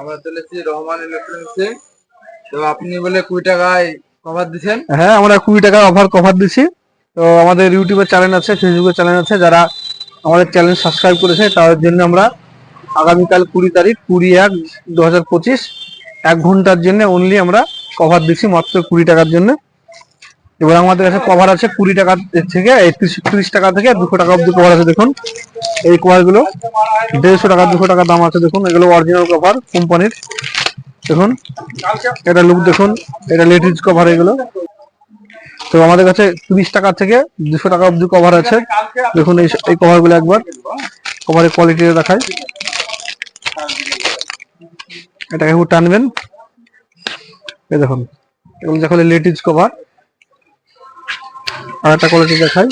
আমরা চলেছি রহমান ইলেকট্রনিক্সে তো আপনি বলে কুড়ি টাকায় কভার দিচ্ছেন হ্যাঁ আমরা কুড়ি টাকা অফার কভার দিচ্ছি তো আমাদের ইউটিউবের চ্যানেল আছে ফেসবুকের চ্যানেল আছে, যারা আমাদের চ্যানেল সাবস্ক্রাইব করেছে, তাদের জন্য আমরা আগামীকাল কুড়ি তারিখ, কুড়ি এক দু হাজার পঁচিশ, এক ঘণ্টার জন্য অনলি আমরা কভার দিচ্ছি মাত্র কুড়ি টাকার জন্য। এবার আমাদের কাছে কভার আছে কুড়ি টাকা থেকে ত্রিশ টাকা থেকে দুশো টাকা অব্দি কভার আছে, দেখুন। এই কভারগুলো দেড়শো টাকা, দুশো টাকা দাম আছে, দেখুন। এগুলো অরিজিনাল কভার কোম্পানির দেখুন, এটা লুক দেখুন, এটা লেটিস কভার এগুলো। তো আমাদের কাছে তিরিশ টাকা থেকে দুশো টাকা অব্দি কভার আছে। দেখুন, এই কভারগুলো একবার কভারের কোয়ালিটি দেখায় এটাকে একটু টানবেন। এই দেখুন, এগুলো দেখুন লেটিস কভার আর একটা কোয়ালিটি দেখায়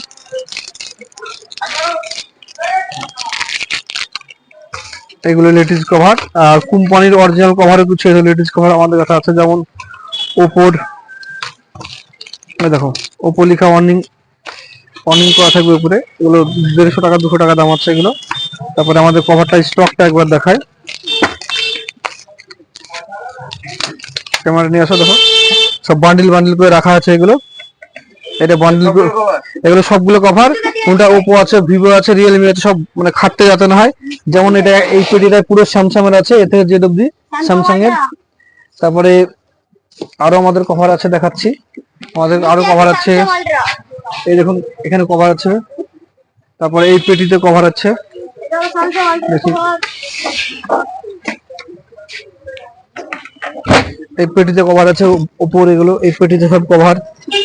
এগুলো লেটিস কভার আর কোম্পানির অরিজিনাল কভারও কিছু লেটিস কভার আমাদের কাছে আছে, যেমন ওপোর দেখো ওপো লেখা ওয়ার্নিং ওয়ার্নিং করা থাকবে উপরে। এগুলো দেড়শো টাকা, দুশো টাকা দাম আছে এগুলো। তারপরে আমাদের কভারটা স্টকটা একবার দেখায় ক্যামেরা নিয়ে আসো দেখো। সব বান্ডিল বান্ডিল করে রাখা আছে এগুলো। এটা বান্ডিল এগুলো সবগুলো কভার কোনটা ওপো আছে ভিভো আছে রিয়েলমি আছে সব মানে খাটতে যাতে না হয়। যেমন এটা এই পেটিটা পুরো স্যামসাং এর আছে এতে জেড অব্দি স্যামসাং এর। তারপরে আরও আমাদের কভার আছে দেখাচ্ছি। আমাদের আরও কভার আছে। এই দেখুন এখানে কভার আছে। তারপরে এই পেটিতে কভার আছে। দেখি। এই পেটিতে কভার আছে ওপর এগুলো এই পেটিতে সব কভার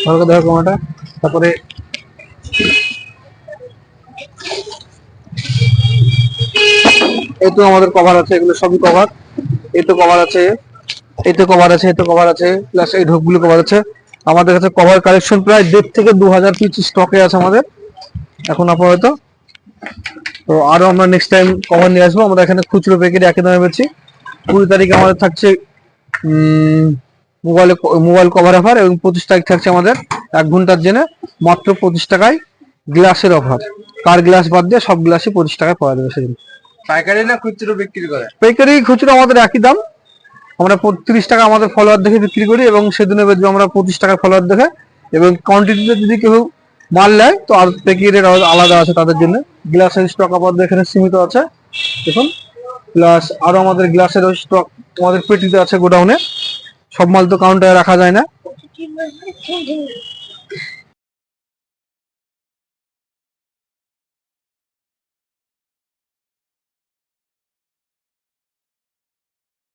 ভালো করে দেখো কভারটা তারপরে এই তো আমাদের কভার আছে, এগুলো সবই কভার এই তো কভার আছে, এই তো কভার আছে, এই তো কভার আছে প্লাস এই ঢোকগুলো কভার আছে। আমাদের কাছে কভার কালেকশন প্রায় দেড় থেকে দু হাজার পিস স্টকে আছে আমাদের। এখন আপাতত। তো আরও আমরা নেক্সট টাইম কভার নিয়ে আসব। আমরা এখানে খুচরো প্যাকেট একই দামে পেয়েছি কুড়ি তারিখে আমাদের থাকছে মোবাইলে মোবাইল কভার অফার এবং পঁচিশ তারিখ থাকছে আমাদের এক ঘণ্টার জন্য মাত্র পঁচিশ টাকায় গ্লাসের অফার কার গ্লাস বাদ দিয়ে সব গ্লাসই পঁচিশ টাকায় পাওয়া যাবে সেদিন। পাইকারি না খুচরো বিক্রি করে? পাইকারি খুচরো আমাদের একই দাম। আমরা তিরিশ টাকা আমাদের ফলোয়ার দেখে বিক্রি করি এবং সেদিনে বেচবো আমরা পঁচিশ টাকা ফলোয়ার দেখে এবং কোয়ান্টিটিতে যদি কেউ মাল নেয় তো আর প্যাকেটের আলাদা আছে তাদের জন্য। গ্লাসের স্টক আমাদের এখানে সীমিত আছে। দেখুন প্লাস আরও আমাদের গ্লাসের স্টক আমাদের পেটিতে আছে গোডাউনে সব মাল তো কাউন্টারে রাখা যায় না।